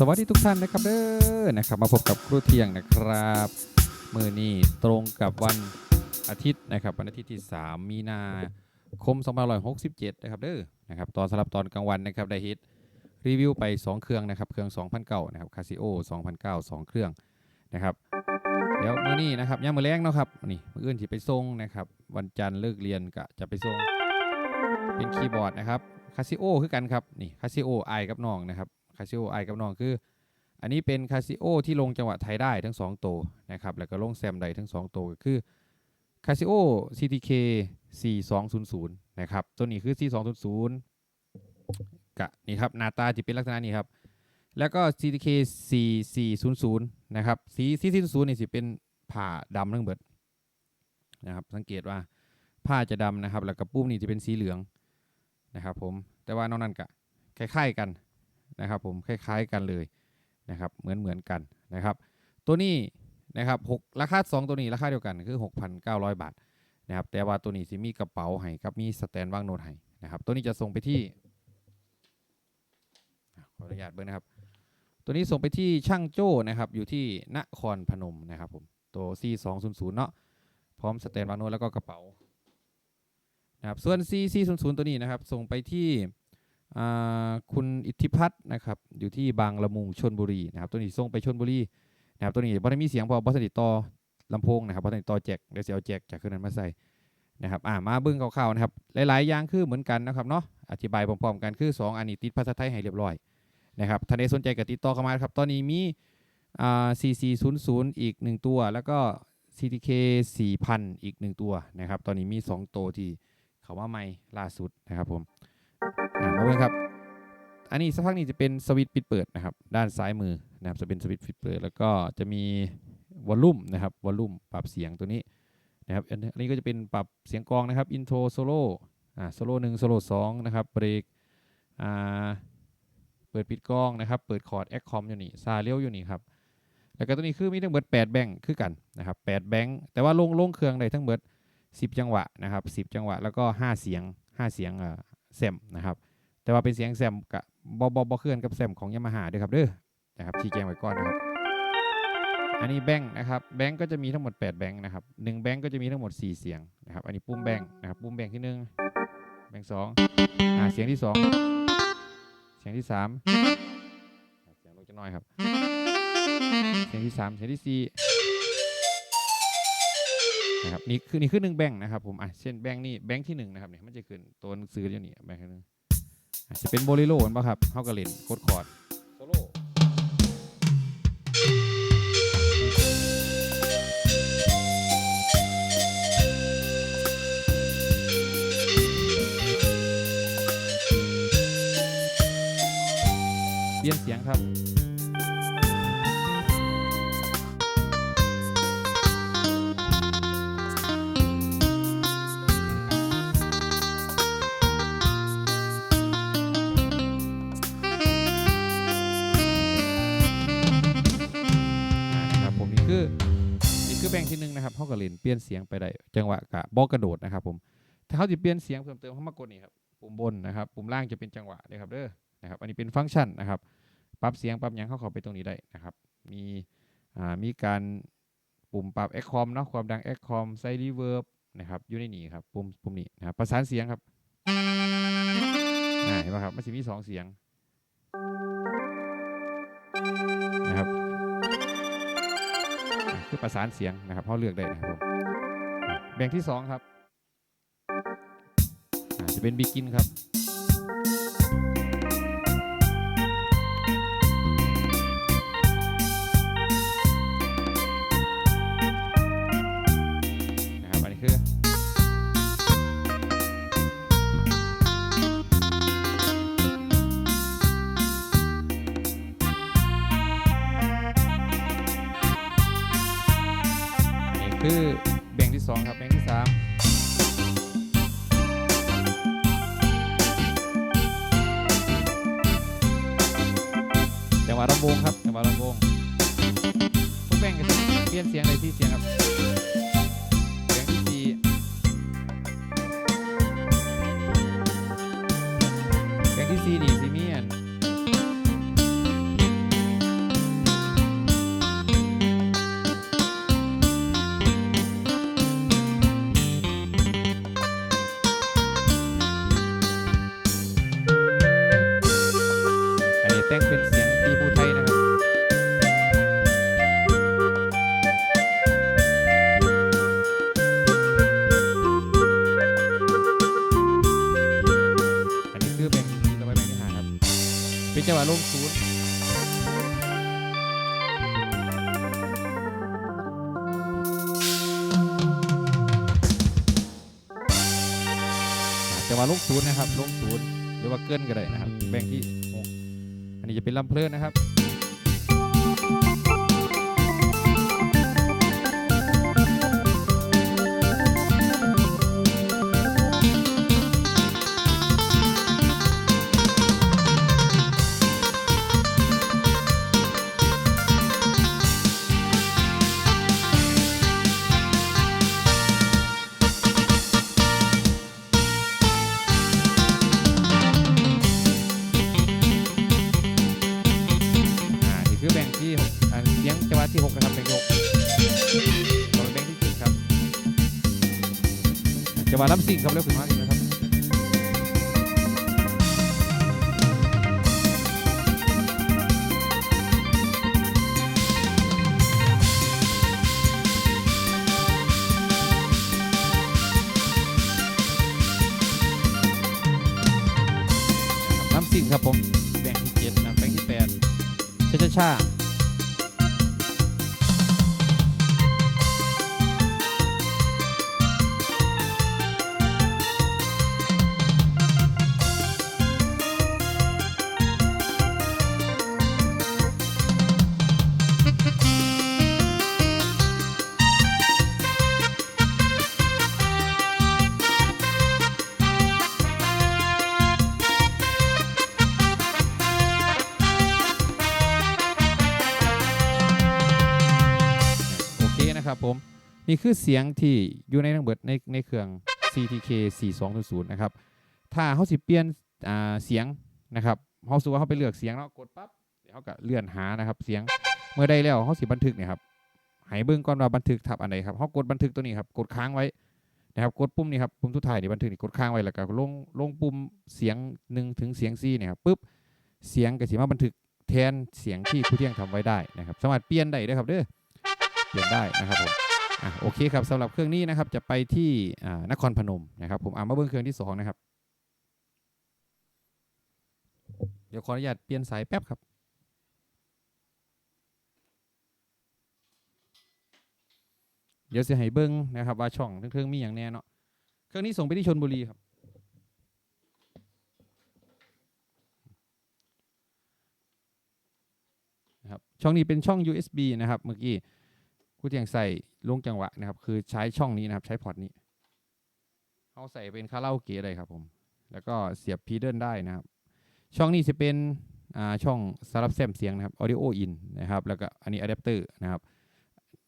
สวัสดีทุกท่านนะครับเด้อนะครับมาพบกับครูเที่ยงนะครับมือนี้ตรงกับวันอาทิตย์นะครับวันอาทิตย์ที่ 3 มีนาคม2567นะครับเด้อนะครับตอนสำหรับตอนกลางวันนะครับได้ฮิตรีวิวไป 2 เครื่องนะครับเครื่อง2009นะครับคาซิโอ2009 2 เครื่องนะครับเดี๋ยวมือนี้นะครับย่างมือแรงเนาะครับนี่มืออื่นที่ไปส่งนะครับวันจันทร์เลิกเรียนก็จะไปส่งเป็นคีย์บอร์ดนะครับคาซิโอคือกันครับนี่คาซิโอไอกับน้องนะครับ คาซิโอไอกับน้องคือ อันนี้เป็นคาซิโอที่ลงจังหวะไทยได้ทั้ง2ตัวนะครับแล้วก็ลงแซมได้ทั้ง2ตัวก็คือคาซิโอ CTK 4200นะครับตัวนี้คือ 4200กะนี่ครับหน้าตาจะเป็นลักษณะนี้ครับแล้วก็ CTK 4400นะครับสี4400นี่สิเป็นผ่าดำทั้งเบิดนะครับสังเกตว่าผ้าจะดำนะครับ แล้วก็ปุ้มนี่จะเป็นสีเหลืองนะครับผมแต่ว่านอกนั้นก็คล้ายๆกัน นะครับผมคล้ายๆกันเลยนะครับเหมือนเหมือนกันนะครับ ตัวนี้นะครับหกราคา 2 ตัวนี้ราคาเดียวกันคือ 6,900 บาทนะครับแต่ว่าตัวนี้สิมีกระเป๋าให้กับมีสแตนว่างโน้ตให้นะครับตัวนี้จะส่งไปที่ขออนุญาตเบอร์นะครับ ตัวนี้ส่งไปที่ช่างโจ้นะครับอยู่ที่นครพนมนะครับผมตัว C200 เนาะพร้อมสแตนวางโน้ตแล้วก็กระเป๋านะครับส่วน C400 ตัวนี้นะครับส่งไปที่ คุณอิทธิพัฒน์นะครับอยู่ที่บางละมุงชนบุรีนะครับตัวนี้ส่งไปชนบุรีนะครับตัวนี้บ่ได้มีเสียงพอบอสติดต่อลำโพงนะครับบอสติดต่อแจ็คเดี๋ยวจะเอาแจ็คจากเครื่องนั้นมาใส่นะครับอ่ามาเบิ้งคร่าวๆนะครับหลายๆอย่างคือเหมือนกันนะครับเนาะอธิบายพร้อมๆกันคือ 2 อันนี้ติดภาษาไทยให้เรียบร้อยนะครับท่านใดสนใจก็ติดต่อเข้ามาครับตอนนี้มีอ่า4400 อีก 1 ตัว แล้วก็ CTK 4000 อีก 1 ตัวนะครับตอนนี้มี 2 ตัวที่เขาว่าใหม่ล่าสุดนะครับผม อ่ามาเบิ่งครับ อันนี้สักพักนี้จะเป็นสวิตช์ปิดเปิดนะครับ ด้านซ้ายมือนะครับจะเป็นสวิตช์ปิดเปิด แล้วก็จะมีวอลลุ่มนะครับวอลลุ่มปรับเสียงตัวนี้นะครับ อันนี้ก็จะเป็นปรับเสียงกลองนะครับ อินโทรโซโล่อ่าโซโล่หนึ่งโซโล่สองนะครับเบรกอ่าเปิดปิดกล้องนะครับ เปิดคอร์ดแอคคอมอยู่นี่ซาเลี้ยวอยู่นี่ครับ แล้วก็ตัวนี้คือมีทั้งหมด8แบงค์คือกันนะครับ8แบงค์แต่ว่าลงลงเครื่องได้ทั้งหมด10 จังหวะนะครับ10 จังหวะ แล้วก็ 5 เสียง 5 เสียงอ่า แซมนะครับแต่ว่าเป็นเสียงแซมกับบอบอบอเคลื่อนกับแซมของยามาฮ่าด้วยครับเด้อนะครับชี้แจงไว้ก่อนนะครับอันนี้แบงค์นะครับแบงค์ก็จะมีทั้งหมด 8 แบงค์นะครับหนึ่งแบงค์ก็จะมีทั้งหมด 4 เสียงนะครับอันนี้ปุ้มแบงค์นะครับปุ้มแบงค์ที่หนึ่งแบงค์สองอ่าเสียงที่สองเสียงที่สามเสียงลงจะน้อยครับ เสียงที่สามเสียงที่สี่ นะครับนี่คือนี่คือหนึ่งแบงค์นะครับผมอะเช่นแบงค์นี่แบงค์ที่หนึ่งนะครับเนี่ยมันจะขึ้นตัวหนังสืออยู่นี่แบงค์ที่หนึ่งอาจจะเป็นโบลิโลนป่ะครับเขาก็เล่นโคดคอร์ดโซโล่เปลี่ยนเสียงครับ เขาก็เล่นเปลี่ยนเสียงไปได้จังหวะกะบอกระโดดนะครับผมถ้าเขาจะเปลี่ยนเสียงเพิ่มเติมเขามากดนี่ครับปุ่มบนนะครับปุ่มล่างจะเป็นจังหวะเลยครับเด้อนะครับอันนี้เป็นฟังก์ชันนะครับปรับเสียงปรับหยังเข้าเข้าไปตรงนี้ได้นะครับ มีอ่ามีการปุ่มปรับแอคคอมเนาะความดังแอคคอมไซรีเวิร์บนะครับอยู่ในนี้ครับปุ่มปุ่มนี้นะครับประสานเสียงครับเห็นไหมครับมันจะมีสองเสียง คือประสานเสียงนะครับเขาเลือกได้นะครับผมแบ่งที่สองครับจะเป็นบิกินครับ ลงศูนย์จังหวะลงศูนย์นะครับลงศูนย์หรือว่าเกินก็ได้นะครับแบ่งที่หกอันนี้จะเป็นลำเพลินนะครับ ที่หกนะครับแบ่งที่หกต่อไปแบ่งที่เจ็ดครับจังหวะลำซิ่งครับเร็วขึ้นมาอีกนะครับลำซิ่งครับผมแบ่งที่เจ็ดนะแบ่งที่แปดช้าช้า นะครับผม นี่คือเสียงที่อยู่ในทั้งเบิดในในเครื่อง CTK 4200นะครับ ถ้าเขาสิเปลี่ยนอ่าเสียงนะครับเขาสูว่าเขาไปเลือกเสียงแล้วกดปั๊บเดี๋ยวเขาก็เลื่อนหานะครับเสียงเมื่อได้แล้วเขาสิบันทึกเนี่ยครับให้เบิ่งก่อนว่าบันทึกทับอันไหนครับเขากดบันทึกตัวนี้ครับกดค้างไว้นะครับกดปุ่มนี้ครับปุ่มทุดท้ายนี่บันทึกนี่กดค้างไว้แล้วก็ลงลงปุ่มเสียง1ถึงเสียง4เนี่ยครับปุ๊บเสียงก็สิมาบันทึกแทนเสียงที่ผู้เที่ยงทำไว้ได้นะครับ สามารถเปลี่ยนได้เด้อครับเด้อ เปลี่ยนได้นะครับผมอะโอเคครับสำหรับเครื่องนี้นะครับจะไปที่อ่านครพนมนะครับผมเอามาเบิ่งเครื่องที่สองนะครับเดี๋ยวขออนุญาตเปลี่ยนสายแป๊บครับเดี๋ยวจะให้เบิ้งนะครับว่าช่องเครื่องมีอย่างแน่เนาะเครื่องนี้ส่งไปที่ชนบุรีครับ นะครับ ช่องนี้เป็นช่อง USB นะครับ เมื่อกี้ กูเตียงใส่ลงจังหวะนะครับ คือใช้ช่องนี้นะครับ ใช้พอร์ตนี้เอาใส่เป็นคาราโอเกะเลยครับผม แล้วก็เสียบพีเดิลได้นะครับ ช่องนี้จะเป็นอ่าช่องสำหรับแซมเสียงนะครับ audio in นนะครับ แล้วก็อันนี้อะแดปเตอร์นะครับ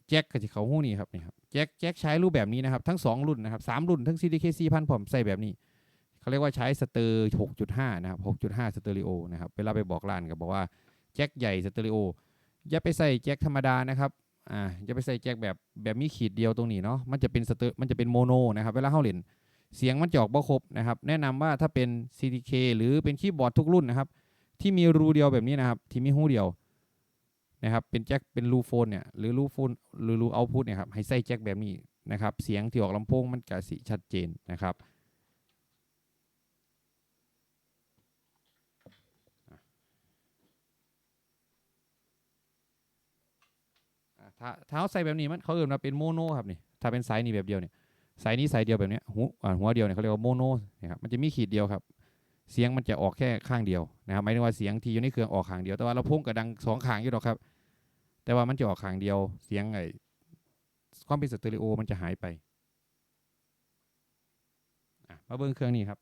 แจ็คกับที่เขาหู้นี่ครับนี่ครับแจ็คแจ็คใช้รูปแบบนี้นะครับ ทั้ง 2 รุ่นนะครับสามรุ่นทั้ง CDK 4000ผมใส่แบบนี้เขาเรียกว่าใช้สเตอร์6.5 นะครับ 6.5 สเตอริโอนะครับเวลาไปบอกร้านก็บอกว่าแจ็คใหญ่สเตอริโออย่าไปใส่แจ็คธรรมดานะครับ อ่าอย่าไปใส่แจ็คแบบแบบมีขีดเดียวตรงนี้เนาะมันจะเป็นสเตอร์มันจะเป็นโมโนนะครับเวลาเข้าเล่นเสียงมันจะออกบ่ครบนะครับ แนะนำว่าถ้าเป็น CDK หรือเป็นคีย์บอร์ดทุกรุ่นนะครับ ที่มีรูเดียวแบบนี้นะครับที่มีหูเดียวนะครับเป็นแจ็คเป็นรูโฟนเนี่ยหรือรูโฟนหรือรูเอาพุตเนี่ยครับให้ใส่แจ็คแบบนี้นะครับเสียงที่ออกลำโพงมันจะสิชัดเจนนะครับ ถ้าถ้าเขาใส่แบบนี้มันเขาเรียกว่าเป็นโมโนครับนี่ถ้าเป็นสายนี้แบบเดียวเนี่ยสายนี้สายเดียวแบบเนี้ยหูอ่าหัวเดียวเนี่ยเขาเรียกว่าโมโนนะครับมันจะมีขีดเดียวครับ เสียงมันจะออกแค่ข้างเดียวนะครับหมายถึงว่าเสียงที่อยู่ในเครื่องออกข้างเดียวแต่ว่าเราพุ่งกระดังสองข้างอยู่หรอกครับ แต่ว่ามันจะออกข้างเดียวเสียงไอ้ความเป็นสเตอริโอมันจะหายไปมาเบิ้งเครื่องนี้ครับ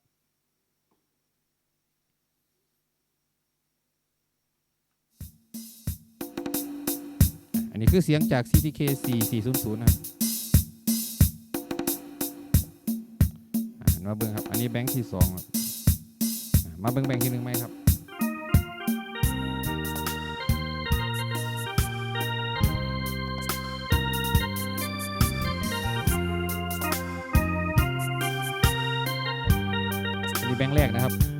นนี้คือเสียงจาก CTK 4400นะครับมาเบิ้งครับ อันนี้แบงค์ที่สองมาเบิ้งแบงค์ที่หนึ่งไหมครับอันนี้แบงค์แรกนะครับ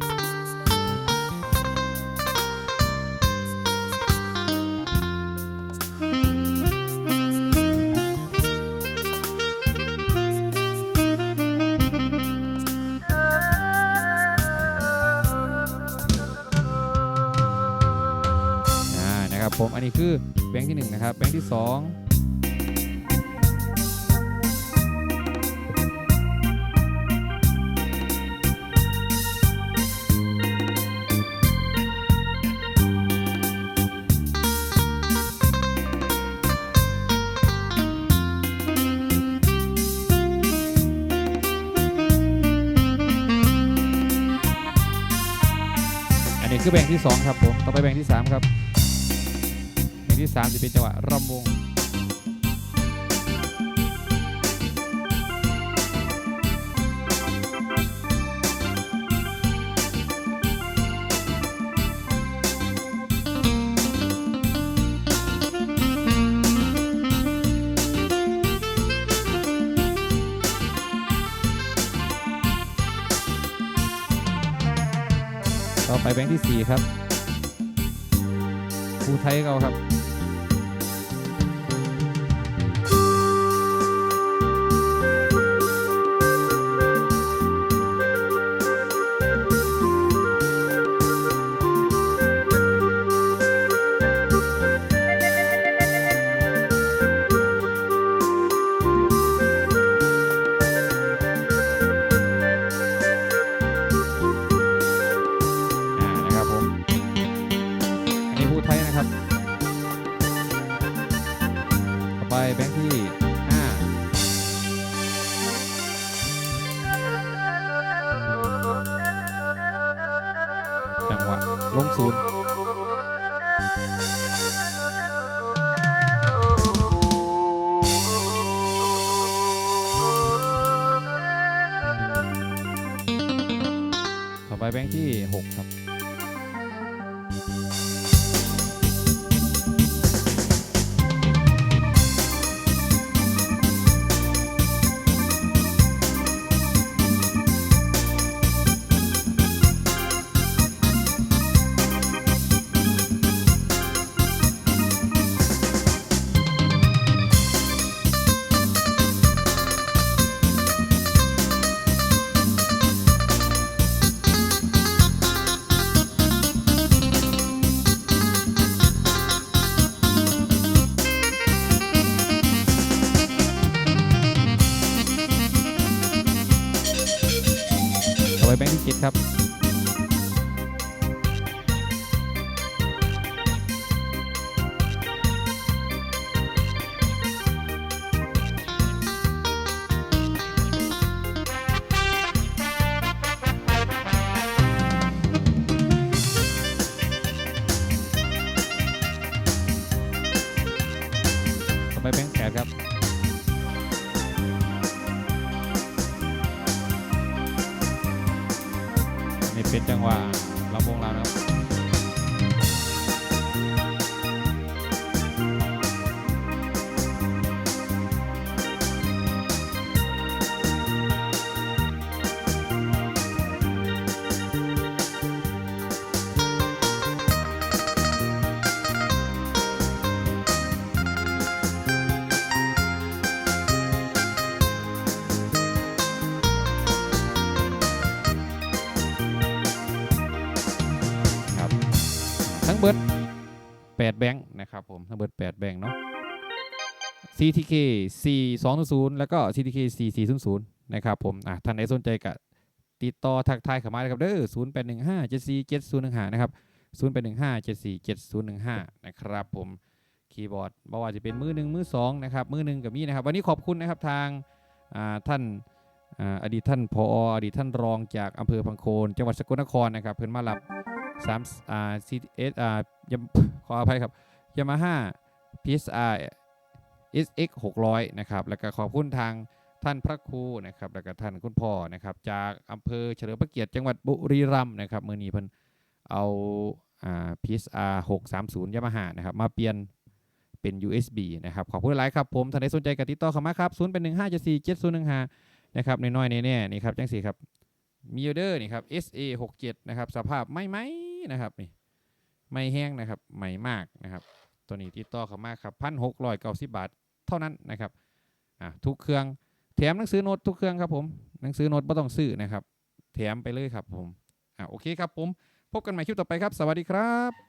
นี้คือแบงค์ที่หนึ่งนะครับ แบงค์ที่สองอันนี้คือแบ่งค์ที่ 2 ครับผม ต่อไปแบ่งค์ที่ 3 ครับ ที่3จะเป็นจังหวะรำวงต่อไปแบงค์ที่ 4 ครับ ภูไทยเราครับ จังหวะลงศูนย์ ไปแบงค์ที่เจ็ดครับ เป็นจังหวะลำวงเรานะครับ บิร์ด8แบงค์นะครับผมทั้งเบิร์ด8แบงค์เนาะ CTK 4200 แล้วก็ CTK 4400 นะครับผมอะท่านไหนสนใจก็ติดต่อทักทายเข้ามาเลยครับเด้อ0815 747015นะครับ0815 747015 นะครับผมคีย์บอร์ดบ่ว่าจะเป็นมือหนึ่งมือสองนะครับมือหนึ่งกับมีนะครับ วันนี้ขอบคุณนะครับทางท่านอาอดีตท่านพออดีตท่านรองจากอำเภอพังโคน จังหวัดสกลนครนะครับเพิ่อนมารับ 3อ่า CS อ่ายาขออภัยครับยามาฮ่า PSR SX 600นะครับ แล้วก็ขอบคุณทางท่านพระครูนะครับแล้วก็ท่านคุณพ่อนะครับ จากอำเภอเฉลิมพระเกียรติจังหวัดบุรีรัมย์นะครับมือนี้เพิ่นเอาอ่า PSR 630ยามาฮ่านะครับมาเปลี่ยนเป็น USB นะครับ ขอบคุณหลายครับผมท่านใดสนใจกติดต่อเข้ามาครับ0 1 5 7 4 7 0 1 5นะครับน้อยๆแน่ๆนี่ครับจังสี่ครับมีออเดอร์นี่ครับ SA 67 นะครับสภาพไม่ไหม นะครับนี่ไม่แห้งนะครับใหม่มากนะครับ ตัวนี้ติดต่อเข้ามาครับพันหกร้อยเก้าสิบบาทเท่านั้นนะครับอะทุกเครื่องแถมหนังสือโน้ตทุกเครื่องครับผมหนังสือโน้ตไม่ต้องซื้อนะครับ แถมไปเลยครับผมอะโอเคครับผม พบกันใหม่คลิปต่อไปครับ สวัสดีครับ